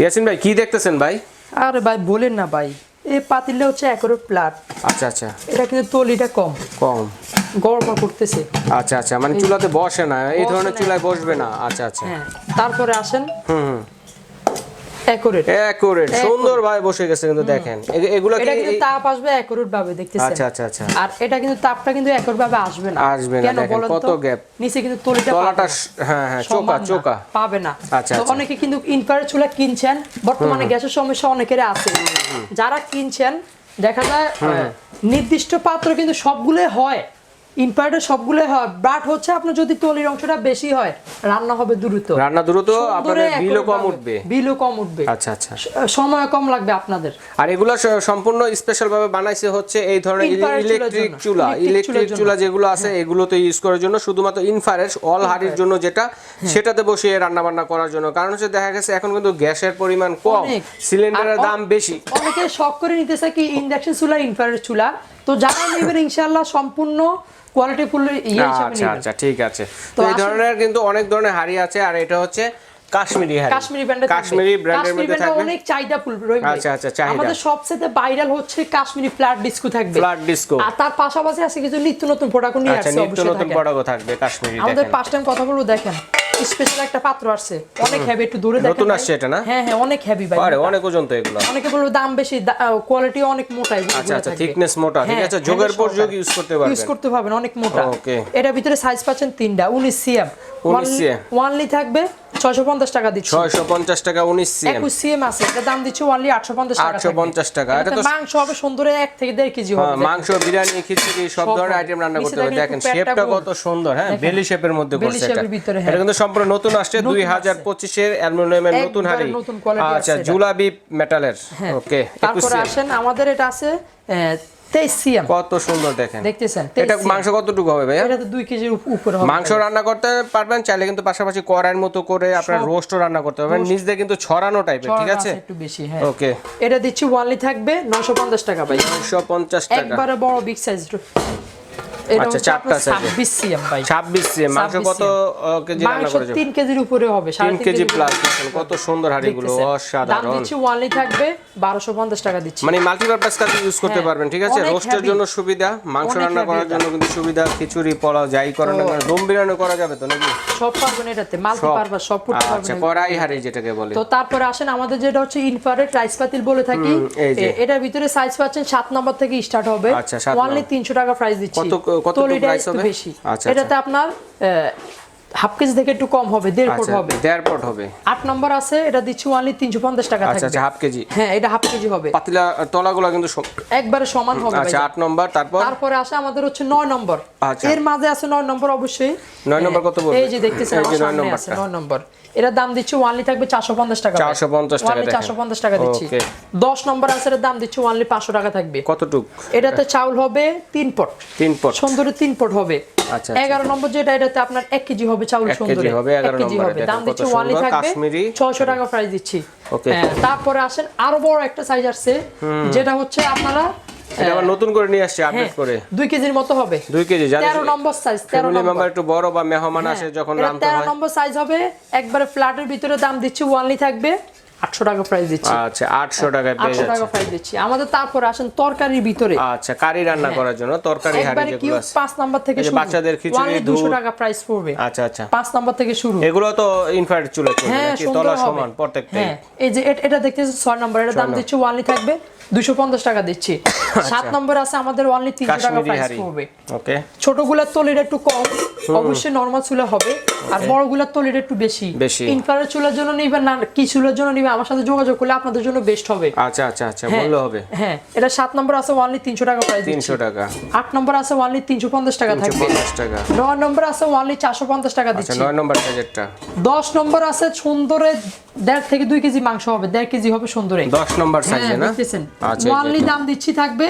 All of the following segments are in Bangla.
ইয়াসিন ভাই কি দেখতেছেন ভাই? আরে ভাই বলেন না ভাই। এই পাতিলটা হচ্ছে একরে প্লাট। আচ্ছা আচ্ছা। এটা কিন্তু তলিটা কম। কম। গরম করতেছে। আচ্ছা আচ্ছা মানে চুলাতে বসে না এই ধরনের চুলায় বসবে না। আচ্ছা আচ্ছা। হ্যাঁ তারপরে আসেন। হুম হুম। অ্যাকুরেট। অ্যাকুরেট। সুন্দর ভাবে বসে গেছে কিন্তু দেখেন। এগুলো এটা কিন্তু তাপ আসবে অ্যাকুরেট ভাবে দেখতেছেন? আচ্ছা আচ্ছা আচ্ছা। আর এটা কিন্তু তাপটা কিন্তু একর ভাবে আসবে না। আসবে না, দেখেন কত তো? নিচে কিন্তু তলিটা তলাটা হ্যাঁ হ্যাঁ চোকা পাবে না। আচ্ছা, তো আচ্ছা। অনেকে কিন্তু ইনফ্রারেড চুলা কিনছেন। বর্তমানে গ্যাসের সমস্যা অনেকের আছে। যারা কিনছেন দেখা যায় নির্দিষ্ট পাত্র কিন্তু সবগুলো হয়। ইনফ্রারেড সবগুলো হয় বাট হচ্ছে আপনার যদি তলির অংশটা বেশি হয় রান্না হবে দ্রুত। রান্না দ্রুত বিলও কম উঠবে। বিলও কম উঠবে। আচ্ছা আচ্ছা। সময় কম লাগবে আপনাদের। আর এগুলো সম্পূর্ণ স্পেশাল ভাবে বানাইছে হচ্ছে এই ধরনের ইলেকট্রিক চুলা। ইলেকট্রিক চুলা যেগুলো আছে এগুলোতে ইউজ করার জন্য শুধুমাত্র ইনফ্রারেড অল হাড়ির জন্য যেটা সেটাতে বসিয়ে রান্না বান্না করার জন্য। কারণ হচ্ছে দেখা গেছে এখন কিন্তু গ্যাসের পরিমাণ কম সিলিন্ডারের দাম বেশি। অনেকে শখ করে নিতেছে কি ইন্ডাকশন চুলা ইনফ্রারেড চুলা। তো যারা নেবেন ইনশাআল্লাহ সম্পূর্ণ কোয়ালিটি ফুল ইয়ে হিসেবে আচ্ছা আচ্ছা ঠিক আছে। তো এই ধরনের কিন্তু অনেক ধরনের হাড়ি আছে আর এটা হচ্ছে কাশ্মীরি হাড়ি। কাশ্মীরি ব্র্যান্ডের কাশ্মীরি ব্র্যান্ডের মধ্যে থাকবে। অনেক চাহিদা ফুল রয়েছে আচ্ছা, আচ্ছা, চাহিদা। আমাদের সবচেয়ে ভাইরাল হচ্ছে কাশ্মীরি ফ্ল্যাট ডিস্কো থাকবে। ফ্ল্যাট ডিস্কো আর তার পাশাপাশি আছে কিছু নিত্য নতুন প্রোডাক্ট নিয়ে আচ্ছা আসছে নিত্য নতুন। পড়াগো থাকবে কাশ্মীরি আমাদের পাঁচ টাইম কথা বলব দেখেন। স্পেশাল একটা পাত্র আসছে। অনেক হেভি একটু দূরে দেখেন নতুন আসছে এটা না? হ্যাঁ হ্যাঁ অনেক হেভি ভাই আরে অনেক ওজন তো এগুলো। অনেকে বলব দাম বেশি কোয়ালিটি অনেক মোটা এগুলো আচ্ছা আচ্ছা থিকনেস মোটা ঠিক হ্যাঁ, আছে? যোগের পর যোগ ইউজ করতে ইউজ করতে পারবেন অনেক মোটা। ওকে এটার ভিতরে সাইজ পাচ্ছেন তিনটা উনিশ সিএম। 19 সিএম। ওয়ানলি থাকবে ছয়শো পঞ্চাশ টাকা দিচ্ছি। ছয়শো পঞ্চাশ টাকা উনিশ সিএম। একুশ সিএম আছে এটা দাম দিচ্ছি আটশো পঞ্চাশ টাকা 850 টাকা। এটা তো- মাংস হবে সুন্দর এক থেকে দেড় কেজি হবে হ্যাঁ, মাংস বিরিয়ানি খিচুড়ি সব ধরনের আইটেম রান্না করতে পারবেন দেখেন শেপটা কত সুন্দর হ্যাঁ বেলি শেপের মধ্যে করছে এটা। হ্যাঁ। এটা কিন্তু সম্পূর্ণ নতুন আসছে নতুন দুই হাজার আসছে। পঁচিশের অ্যালুমিনিয়ামের নতুন হাড়ি। আচ্ছা জুলাবি মেটালের। ওকে তারপরে আসেন আমাদের এটা আছে তেইশ সিএম। কত সুন্দর দেখেন। দেখতেছেন এটা মাংস কতটুকু হবে ভাইয়া? এটা তো দুই কেজির উপরে হবে। মাংস রান্না করতে পারবেন চাইলে কিন্তু পাশাপাশি কড়াইয়ের মতো করে আপনার রোস্টও রান্না করতে পারবেন। নিচ দিয়ে কিন্তু ছড়ানো টাইপের ঠিক আছে? একটু বেশি হ্যাঁ। ওকে এটা দিচ্ছি ওয়ানলি থাকবে নশো পঞ্চাশ টাকা ভাই। একশো পঞ্চাশ টাকা। একবারে বড় বিগ সাইজ আচ্ছা, চারটা আপনার size সিএম ভাই। ছাব্বিশ সিএম মাংস কত কেজি রান্না মাংস করে কেজির উপরে হবে সাড়ে তিন তিন কেজি প্লাস কত সুন্দর হাড়িগুলো দেখতেছেন। দাম দিচ্ছি ওয়ানলি থাকবে বারোশো পঞ্চাশ টাকা দিচ্ছি। মানে মাল্টিপারপাস কাজে ইউজ করতে হ্যাঁ, পারবেন ঠিক আছে? রোস্টের জন্য সুবিধা মাংস রান্না করার জন্য কিন্তু সুবিধা খিচুড়ি পোলাও যাই করেন না তো- দম বিরিয়ানি করা যাবে তো নাকি? সব পারবেন এটাতে সব। আচ্ছা হাড়ি যেটাকে বলে। তো তারপরে আসেন আমাদের যেটা হচ্ছে ইনফ্রারেড রাইস পাতিল বলে থাকি। এটার ভিতরে সাইজ পাচ্ছেন সাত নম্বর থেকে স্টার্ট হবে। আচ্ছা, ওয়ানলি নম্বর। তিনশো টাকা প্রাইস দিচ্ছি। কত- তলিটা price হবে? আচ্ছা, এটাতে আপনার হাফ কেজি থেকে একটু কম হবে দেড় ফুট আচ্ছা হবে। দেড় পট হবে। আট নম্বর আছে এটা দিচ্ছি ওয়ানলি তিনশো পঞ্চাশ টাকা আচ্ছা থাকবে। আচ্ছা হাফ কেজি। হ্যাঁ এটা হাফ কেজি হবে। পাতিলা তলাগুলো কিন্তু একবারে সমান হবে আচ্ছা আট নম্বর তারপর? তারপরে আসে আমাদের হচ্ছে নয় নম্বর। আচ্ছা। এর মাঝে আছে নয় নম্বর অবশ্যই। নয় নম্বর কত বলবে? এই যে দেখতেছেন এই যে নয় সামনে নম্বরটা। আছে নয় নম্বর। এটার দাম দিচ্ছি ওয়ানলি থাকবে চারশো পঞ্চাশ টাকা 450 টাকা চারশো পঞ্চাশ টাকা দিচ্ছি। দশ নম্বর আছে এটার দাম দিচ্ছি ওয়ানলি পাঁচশো টাকা থাকবে। কতটুক? এটাতে চাউল হবে তিন পট। তিন পট। সুন্দরে তিন পট হবে। আচ্ছা, এগারো নম্বর যেটা এটাতে আপনার এক কেজি হবে চাউল এক কেজি হবে, 11 কেজি নম্বরে দাম দিচ্ছি ওয়ানলি সুন্দর থাকবে। কাশ্মীরি? ছয়শো টাকা প্রাইস দিচ্ছি. হ্যাঁ, তারপরে আসেন আরও বড় একটা সাইজ আসছে যেটা হচ্ছে আপনারা আবার নতুন করে নিয়ে আসছে আপডেট হ্যাঁ, করে। দুই কেজির মতো হবে। দুই কেজি জানেন তেরো নম্বর সাইজ তেরো ফ্যামিলি নম্বর। একটু বড় বা মেহমান আসে যখন রান্না হয়। নম্বর সাইজ হবে একবারে ফ্ল্যাটের ভিতরে দাম দিচ্ছি ওয়ানলি থাকবে। আটশো টাকা প্রাইস দিচ্ছি। আচ্ছা আটশো টাকায় পেয়ে টাকা প্রাইস দিচ্ছি। আমাদের তারপর আসেন তরকারির ভিতরে। আচ্ছা কারি রান্না করার জন্য তরকারি হাড়ি যেগুলো আছে। পাঁচ নাম্বার থেকে শুরু। বাচ্চাদের খিচুড়ি, Only 200 টাকা প্রাইস পড়বে। আচ্ছা আচ্ছা। পাঁচ নাম্বার থেকে শুরু। এগুলো তো ইনফ্রারেড চুলে হ্যাঁ নাকি? তলা সমান প্রত্যেকটাই। হ্যাঁ এই যে এট- দেখতেছেন ছয় নম্বর এটা দাম দিচ্ছি ওয়ানলি থাকবে। দুশো পঞ্চাশ টাকা দিচ্ছি। সাত নম্বর আছে আমাদের ওয়ানলি তিনশো টাকা আচ্ছা। প্রাইস পড়বে। ওকে ছোটগুলার তলির একটু কম অবশ্যই নর্মাল চুলা হবে। আর বড়গুলার তলির একটু বেশি। ইনফ্রারেড চুলার জন্য নিবেন না কি চুলার জন্য নিবে আমার সাথে যোগাযোগ করলে আপনাদের জন্য বেস্ট হবে। আচ্ছা আচ্ছা আচ্ছা হ্যাঁ, হবে। হ্যাঁ এটা সাত নম্বর আছে ওয়ানলি তিনশো টাকা প্রাইস তিনশো টাকা। আট নম্বর আছে ওয়ানলি তিনশো পঞ্চাশ টাকা থাকবে। টাকা। নয় নম্বর আছে ওয়ানলি চারশো পঞ্চাশ টাকা আচ্ছা দিচ্ছি। নয় নম্বর দশ নম্বর আছে সুন্দরে দেড় থেকে দুই কেজি মাংস হবে দেড় কেজি হবে সুন্দরে দশ নম্বর সাইজে হ্যাঁ না? আচ্ছা ওয়ানলি দাম দিচ্ছি থাকবে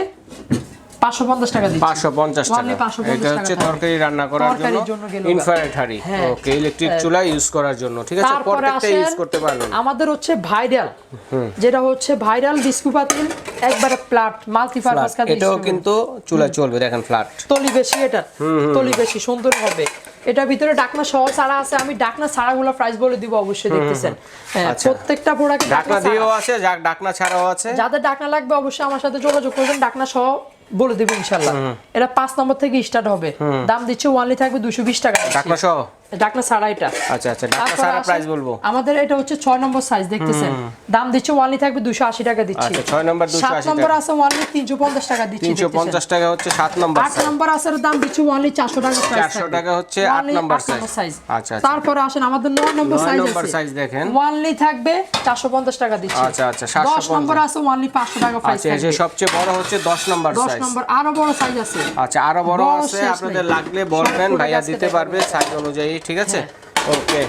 পাঁচশো পঞ্চাশ টাকা পাঁচশো পঞ্চাশ টাকা। এটা হচ্ছে তরকারি রান্না করার জন্য জন্য ইনফ্রারেড হাড়ি। হ্যাঁ। ওকে ইলেকট্রিক চুলা ইউজ করার জন্য ঠিক আছে? প্রত্যেকটা ইউজ করতে পারবেন। আমাদের হচ্ছে ভাইরাল যেটা হচ্ছে ভাইরাল পাতিল একবারে প্লাট মাল্টিপারপাস কাজে এটাও কিন্তু চুলায় চলবে দেখেন ফ্ল্যাট তলি বেশি এটা। তলি বেশি সুন্দর হবে। এটার ভিতরে ডাকনা সহ ছাড়া আছে আমি ডাকনা ছাড়াগুলো প্রাইস বলে দিব অবশ্যই দেখতেছেন। হ্যাঁ, আচ্ছা। প্রত্যেকটা প্রোডাক্ট ডাকনা দিয়েও আছে যা ডাকনা ছাড়াও আছে। যাদের ডাকনা লাগবে অবশ্যই আমার সাথে যোগাযোগ করবেন ডাকনা সহ বলে দিব ইনশাল্লাহ এটা পাঁচ নম্বর থেকে স্টার্ট হবে। দাম দিচ্ছে ওয়ানলি থাকবে দুশো বিশ টাকা। ডাকনা সহ? ডাকনা ছাড়া এটা আচ্ছা আচ্ছা ডাকনা ছাড়া প্রাইস বলব। আমাদের এটা হচ্ছে ছয় নম্বর সাইজ দেখতেছেন? দাম দিচ্ছে ওয়ানলি থাকবে দুশো আশি টাকা দিচ্ছি। আচ্ছা, ছয় নম্বর 280 সাত নম্বর আছে ওয়ানলি তিনশো পঞ্চাশ টাকা দিচ্ছি তিনশো দেখতেছেন। পঞ্চাশ টাকা হচ্ছে সাত নম্বর আট নম্বর আছে দাম দিচ্ছি ওয়ানলি চারশো টাকা price 400 টাকা হচ্ছে আট Only নম্বর আট নম্বর size। size। আচ্ছা, আচ্ছা। তারপরে আসেন আমাদের নয় নম্বর নয় সাইজ নম্বর আছে। size দেখেন। ওয়ানলি থাকবে চারশো পঞ্চাশ টাকা দিচ্ছি। আচ্ছা, আচ্ছা, 750 দশ নম্বর আছে ওয়ানলি পাঁচশো টাকা প্রাইস আচ্ছা সবচেয়ে বড় হচ্ছে দশ নম্বর দশ সাইজ নম্বর আরও বড় সাইজ আছে। আচ্ছা আরও বড় বড় আছে আপনাদের লাগলে বলবেন ভাইয়া দিতে পারবে সাইজ অনুযায়ী ঠিক আছে? ওকে।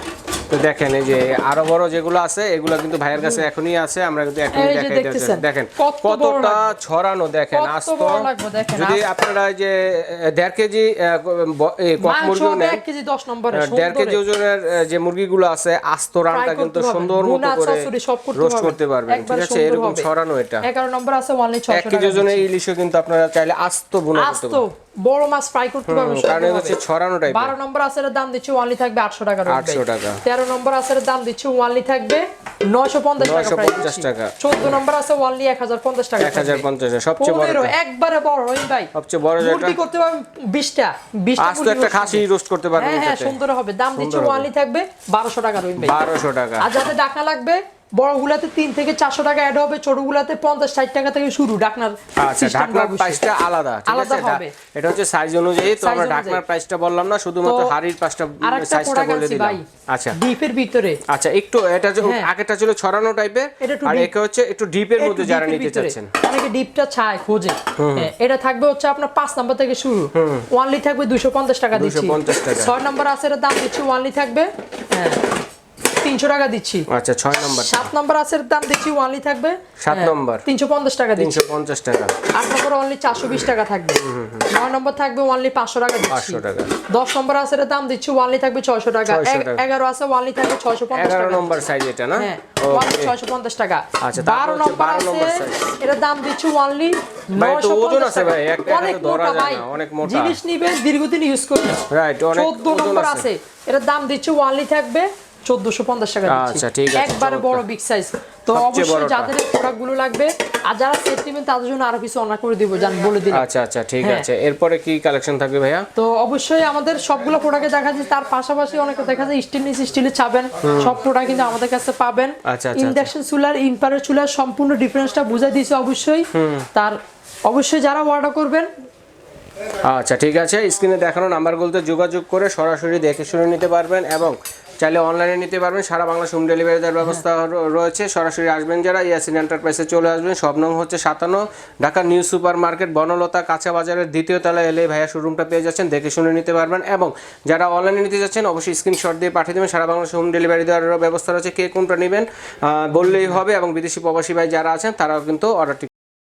তো দেখেন এই যে আরও বড় যেগুলো আছে এগুলো কিন্তু ভাইয়ের কাছে এখনই আছে আমরা কিন্তু এখনই দেখাই দিচ্ছি দেখেন কতটা ছড়ানো দেখেন আস্ত। যদি আপনারা এই যে দেড় কেজি কক হবে নেন দেড় কেজি ওজনের যে মুরগিগুলো আছে আস্ত রানটা কিন্তু সুন্দর মতো করে রোস্ট করতে পারবেন। ঠিক আছে এরকম ছড়ানো এটা। এগারো নম্বর আছে কেজি ওজনের। ইলিশও কিন্তু আপনারা চাইলে আস্ত বুনা করতে আস্ত। পারবেন। বড় মাছ ফ্রাই করতে পারবেন কারণ এটা হচ্ছে ছড়ানো টাইপের বারো নম্বর আছে এর দাম দিচ্ছে ওয়ানলি থাকবে আটশো টাকা 800 টাকা। তেরো নম্বর আছে এর দাম দিচ্ছে ওয়ানলি থাকবে নয়শো পঞ্চাশ টাকা 950 টাকা। চোদ্দ নম্বর আছে হাজার পঞ্চাশ টাকা এক হাজার পঞ্চাশ সবচেয়ে বড় একবারে বড় রহিম ভাই। সবচেয়ে বড় যেটা মুরগি করতে পারবেন বিশটা বিশটা আস্ত একটা খাসি রোস্ট করতে পারবেন হ্যাঁ হ্যাঁ সুন্দর হবে। দাম দিচ্ছে ওয়ানলি থাকবে বারোশো টাকা রহিম ভাই বারোশো টাকা। আর যাদের ডাকনা লাগবে বড় গুলাতে তিন থেকে চারশো টাকা অ্যাড হবে ছোট গুলাতে পঞ্চাশ ষাট টাকা থেকে শুরু ডাকনার আচ্ছা ঢাকনার প্রাইসটা আলাদা আলাদা হবে। এটা হচ্ছে সাইজ অনুযায়ী তো আমরা ঢাকনার প্রাইসটা বললাম না শুধুমাত্র হাড়ির আরেকটা সাইজটা বলে দিলাম। আচ্ছা। ডিপের ভিতরে। আচ্ছা একটু এটা যে হ্যাঁ। আগেটা ছিল ছড়ানো টাইপের আর একে হচ্ছে একটু ডিপের মধ্যে যারা নিতে চাচ্ছেন। অনেকে ডিপটা চায় খোঁজে। হ্যাঁ, এটা থাকবে হচ্ছে আপনার পাঁচ নাম্বার থেকে শুরু। ওয়ানলি থাকবে দুশো পঞ্চাশ টাকা দিচ্ছি। ছয় নম্বর আছে এটার দাম দিচ্ছি ওয়ানলি থাকবে হ্যাঁ। তিনশো টাকা দিচ্ছি। আচ্ছা ছয় নম্বর সাত নম্বর আছে দাম দিচ্ছি ওয়ানলি থাকবে। সাত নম্বর। তিনশো পঞ্চাশ টাকা তিনশো পঞ্চাশ টাকা। আট নম্বর অনলি চারশো বিশ টাকা থাকবে। নয় নম্বর থাকবে ওয়ানলি পাঁচশো টাকা 500 টাকা। দশ নম্বর আছে এটার দাম দিচ্ছি ওয়ানলি থাকবে ছয়শো টাকা। 600 এগ- টাকা। এগারো আছে ওয়ানলি থাকবে ছয়শো পঞ্চাশ এগারো নম্বর সাইজ এটা না? হ্যাঁ ওয়ানলি ছয়শো পঞ্চাশ টাকা। আচ্ছা, বারো নম্বর 12 নম্বর আছে এটার দাম দিচ্ছি ওয়ানলি নয়শো পঞ্চাশ টাকা। অনেক মোটা ভাই। জিনিস নিবেন দীর্ঘদিন ইউজ করবে রাইট অনেক চোদ্দ নম্বর আছে। এটার দাম দিচ্ছে ওয়ানলি থাকবে চোদ্দশো পঞ্চাশ টাকা দিচ্ছি। আচ্ছা, ঠিক আছে, একবারে বড় বিগ সাইজ তো অবশ্যই যাদের লাগবে আর যারা সেট নেবেন তাদের জন্য আরও কিছু অনার করে দিব জান বলে দিলাম। আচ্ছা আচ্ছা ঠিক হ্যাঁ। আছে। এরপরে কি কালেকশন থাকবে ভাইয়া? তো অবশ্যই আমাদের সবগুলো প্রোডাক্টে দেখা যায় তার পাশাপাশি অনেকে দেখা যায় স্টেনলেস স্টিলের চাবেন। সব প্রোডাক্ট কিন্তু আমাদের কাছে পাবেন। আচ্ছা, আচ্ছা, ইন্ডাকশন চুলার ইনফ্রারেড চুলার সম্পূর্ণ ডিফারেন্সটা বুঝাই দিয়েছে অবশ্যই। তার অবশ্যই যারা অর্ডার করবেন। আচ্ছা ঠিক আছে। স্ক্রিনে দেখানো নাম্বারগুলোতে যোগাযোগ করে সরাসরি দেখে শুনে নিতে পারবেন এবং চাইলে অনলাইনে নিতে পারবেন। সারা বাংলা হোম ডেলিভারি দেওয়ার ব্যবস্থা রয়েছে। সরাসরি আসবেন যারা, ইয়াসিন এন্টারপ্রাইসে চলে আসবেন। সব নং হচ্ছে সাতান্ন, Dhaka new super market Banalata কাঁচা বাজারের দ্বিতীয় তলায় এলে ভাইয়া শোরুমটা পেয়ে যাচ্ছেন। দেখে শুনে নিতে পারবেন এবং যারা অনলাইনে নিতে যাচ্ছেন, অবশ্যই স্ক্রিনশট দিয়ে পাঠিয়ে দেবেন। সারা বাংলা হোম ডেলিভারি দেওয়ার ব্যবস্থা রয়েছে। কে কোনটা নেবেন বললেই হবে এবং বিদেশি প্রবাসী ভাই যারা আছেন, তারাও কিন্তু অর্ডারটি